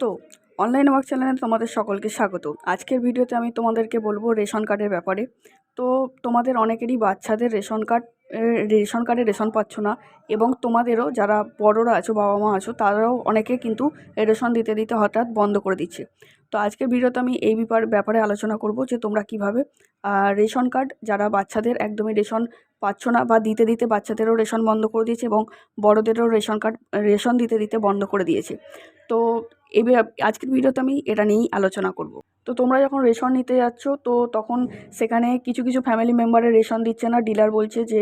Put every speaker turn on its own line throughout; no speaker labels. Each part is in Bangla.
তো অনলাইন ওয়ার্ক চ্যানেলে তোমাদের সকলকে স্বাগত। আজকের ভিডিওতে আমি তোমাদেরকে বলব রেশন কার্ডের ব্যাপারে। তো তোমাদের অনেকেরই বাচ্চাদের রেশন কার্ড রেশন কার্ডে রেশন পাচ্ছ না এবং তোমাদেরও যারা বড়রা আছো বাবা মা আছো, তারাও অনেকে কিন্তু রেশন দিতে দিতে হঠাৎ বন্ধ করে দিচ্ছে। তো আজকের ভিডিওতে আমি এই ব্যাপার ব্যাপারে আলোচনা করব যে তোমরা কীভাবে রেশন কার্ড যারা বাচ্চাদের একদমই রেশন পাচ্ছ না বা দিতে দিতে বাচ্চাদেরও রেশন বন্ধ করে দিয়েছে এবং বড়দেরও রেশন কার্ড, রেশন দিতে দিতে বন্ধ করে দিয়েছে। তো এবার আজকের ভিডিওতে আমি এটা নিয়েই আলোচনা করব। তো তোমরা যখন রেশন নিতে যাচ্ছ, তো তখন সেখানে কিছু কিছু ফ্যামিলি মেম্বারের রেশন দিচ্ছে না। ডিলার বলছে যে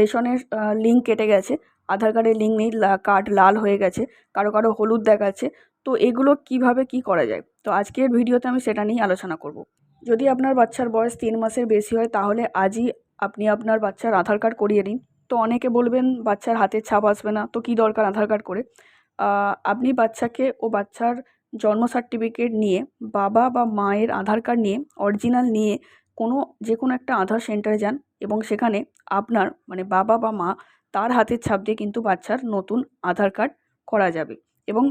রেশনের লিঙ্ক কেটে গেছে। আধার কার্ডের লিঙ্ক নেই কার্ড লাল হয়ে গেছে, কারও কারও হলুদ দেখাচ্ছে। তো এগুলো কীভাবে কি করা যায়? তো আজকের ভিডিওতে আমি সেটা নিয়েই আলোচনা করব। যদি আপনার বাচ্চার বয়স তিন মাসের বেশি হয়, তাহলে আজই আপনি আপনার বাচ্চার আধার কার্ড করিয়ে নিন। তো অনেকে বলবেন, বাচ্চার হাতের ছাপ আসবে না। তো কী দরকার আধার কার্ড করে? আপনি বাচ্চাকে ও বাচ্চার জন্ম সার্টিফিকেট নিয়ে, বাবা বা মায়ের আধার কার্ড নিয়ে অরিজিনাল নিয়ে কোনো যে কোনো একটা আধার সেন্টারে যান এবং সেখানে আপনার মানে বাবা বা মা তার হাতের ছাপ দিয়ে কিন্তু বাচ্চার নতুন আধার কার্ড করা যাবে এবং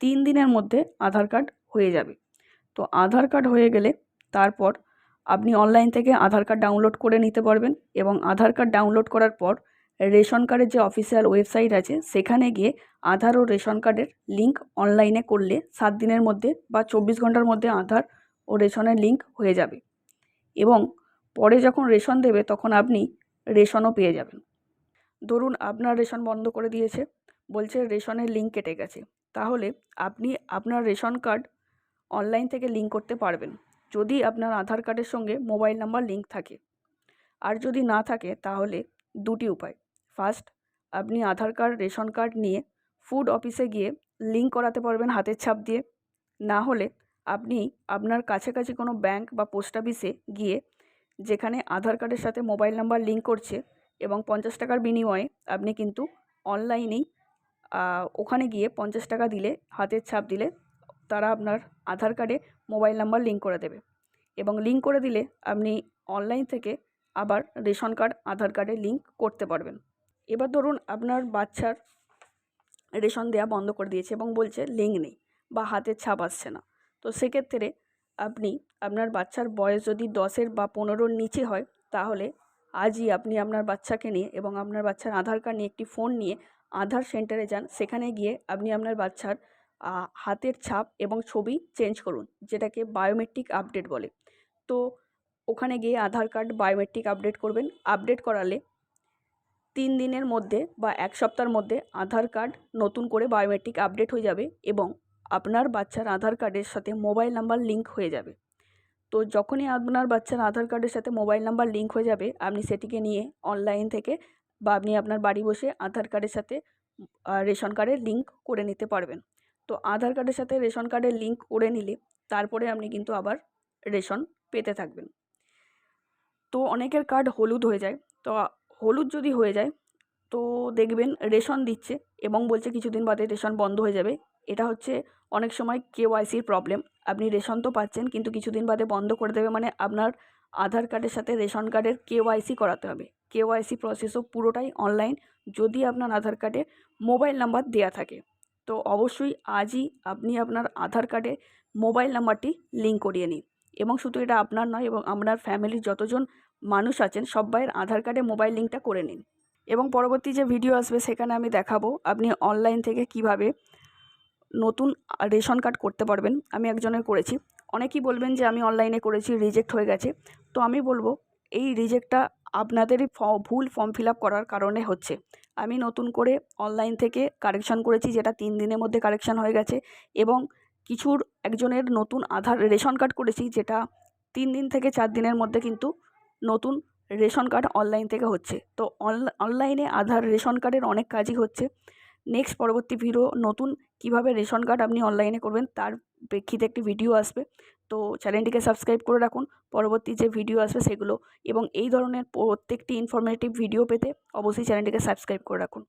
তিন দিনের মধ্যে আধার কার্ড হয়ে যাবে। তো আধার কার্ড হয়ে গেলে তারপর আপনি অনলাইন থেকে আধার কার্ড ডাউনলোড করে নিতে পারবেন এবং আধার কার্ড ডাউনলোড করার পর রেশন কার্ডের যে অফিসিয়াল ওয়েবসাইট আছে, সেখানে গিয়ে আধার ও রেশন কার্ডের লিঙ্ক অনলাইনে করলে সাত দিনের মধ্যে বা চব্বিশ ঘণ্টার মধ্যে আধার ও রেশনের লিঙ্ক হয়ে যাবে। এবং পরে যখন রেশন দেবে, তখন আপনি রেশনও পেয়ে যাবেন। ধরুন আপনার রেশন বন্ধ করে দিয়েছে, বলছে রেশনের লিঙ্ক কেটে গেছে। তাহলে আপনি আপনার রেশন কার্ড অনলাইন থেকে লিঙ্ক করতে পারবেন, যদি আপনার আধার কার্ডের সঙ্গে মোবাইল নাম্বার লিঙ্ক থাকে। আর যদি না থাকে, তাহলে দুটি উপায়। ফার্স্ট, আপনি আধার কার্ড, রেশন কার্ড নিয়ে ফুড অফিসে গিয়ে লিঙ্ক করাতে পারবেন হাতের ছাপ দিয়ে। না হলে আপনি আপনার কাছাকাছি কোনো ব্যাঙ্ক বা পোস্ট অফিসে গিয়ে যেখানে আধার কার্ডের সাথে মোবাইল নাম্বার লিঙ্ক করছে এবং পঞ্চাশ টাকার বিনিময়ে আপনি কিন্তু অনলাইনেই ওখানে গিয়ে পঞ্চাশ টাকা দিলে, হাতের ছাপ দিলে তারা আপনার আধার কার্ডে মোবাইল নাম্বার লিঙ্ক করে দেবে। এবং লিঙ্ক করে দিলে আপনি অনলাইন থেকে আবার রেশন কার্ড, আধার কার্ডে লিঙ্ক করতে পারবেন। এবার ধরুন আপনার বাচ্চার রেশন দেওয়া বন্ধ করে দিয়েছে এবং বলছে লিঙ্ক নেই বা হাতের ছাপ আসছে না। তো সেক্ষেত্রে আপনি, আপনার বাচ্চার বয়স যদি দশের বা পনেরোর নিচে হয়, তাহলে আজই আপনি আপনার বাচ্চাকে নিয়ে এবং আপনার বাচ্চার আধার কার্ড নিয়ে একটি ফোন নিয়ে আধার সেন্টারে যান। সেখানে গিয়ে আপনি আপনার বাচ্চার হাতের ছাপ এবং ছবি চেঞ্জ করুন, যেটাকে বায়োমেট্রিক আপডেট বলে। তো ওখানে গিয়ে আধার কার্ড বায়োমেট্রিক আপডেট করবেন। আপডেট করালে তিন দিনের মধ্যে বা এক সপ্তাহের মধ্যে আধার কার্ড নতুন করে বায়োমেট্রিক আপডেট হয়ে যাবে এবং আপনার বাচ্চার আধার কার্ডের সাথে মোবাইল নাম্বার লিঙ্ক হয়ে যাবে। তো যখনই আপনার বাচ্চার আধার কার্ডের সাথে মোবাইল নাম্বার লিঙ্ক হয়ে যাবে, আপনি সেটিকে নিয়ে অনলাইন থেকে বা আপনি আপনার বাড়ি বসে আধার কার্ডের সাথে রেশন কার্ডের লিঙ্ক করে নিতে পারবেন। তো আধার কার্ডের সাথে রেশন কার্ডের লিঙ্ক করে নিলে তারপরে আপনি কিন্তু আবার রেশন পেতে থাকবেন। তো অনেকের কার্ড হলুদ হয়ে যায়, তো হলুদ যদি হয়ে যায়, তো দেখবেন রেশন দিচ্ছে এবং বলছে কিছুদিন বাদে রেশন বন্ধ হয়ে যাবে। এটা হচ্ছে অনেক সময় কেওয়াইসির প্রবলেম আপনি রেশন তো পাচ্ছেন, কিন্তু কিছুদিন বাদে বন্ধ করে দেবে মানে আপনার আধার কার্ডের সাথে রেশন কার্ডের কেওয়াইসি করাতে হবে। কেওয়াইসি প্রসেসও পুরোটাই অনলাইন যদি আপনার আধার কার্ডে মোবাইল নাম্বার দেওয়া থাকে। তো অবশ্যই আজই আপনি আপনার আধার কার্ডে মোবাইল নাম্বারটি লিঙ্ক করিয়ে নিন। এবং শুধু এটা আপনার নয়, এবং আপনার ফ্যামিলির যতজন মানুষ আছেন, সব্বাইয়ের আধার কার্ডে মোবাইল লিঙ্কটা করে নিন। এবং পরবর্তী যে ভিডিও আসবে, সেখানে আমি দেখাবো আপনি অনলাইন থেকে কীভাবে নতুন রেশন কার্ড করতে পারবেন। আমি একজনের করেছি। অনেকেই বলবেন যে, আমি অনলাইনে করেছি, রিজেক্ট হয়ে গেছে। তো আমি বলব, এই রিজেক্টটা আপনাদেরই ভুল ফর্ম ফিল করার কারণে হচ্ছে। আমি নতুন করে অনলাইন থেকে কারেকশান করেছি, যেটা তিন দিনের মধ্যে কারেকশান হয়ে গেছে এবং কিছুর একজনের নতুন আধার, রেশন কার্ড করেছি, যেটা তিন দিন থেকে চার দিনের মধ্যে কিন্তু নতুন রেশন কার্ড অনলাইন থেকে হচ্ছে। তো অনলাইনে আধার, রেশন কার্ডের অনেক কাজই হচ্ছে। নেক্সট পরবর্তী ভিডিও, নতুন কীভাবে রেশন কার্ড আপনি অনলাইনে করবেন, তার প্রেক্ষিতে একটি ভিডিও আসবে। তো চ্যানেলটিকে সাবস্ক্রাইব করে রাখুন। পরবর্তী যে ভিডিও আসবে সেগুলো এবং এই ধরনের প্রত্যেকটি ইনফরমেটিভ ভিডিও পেতে অবশ্যই চ্যানেলটিকে সাবস্ক্রাইব করে রাখুন।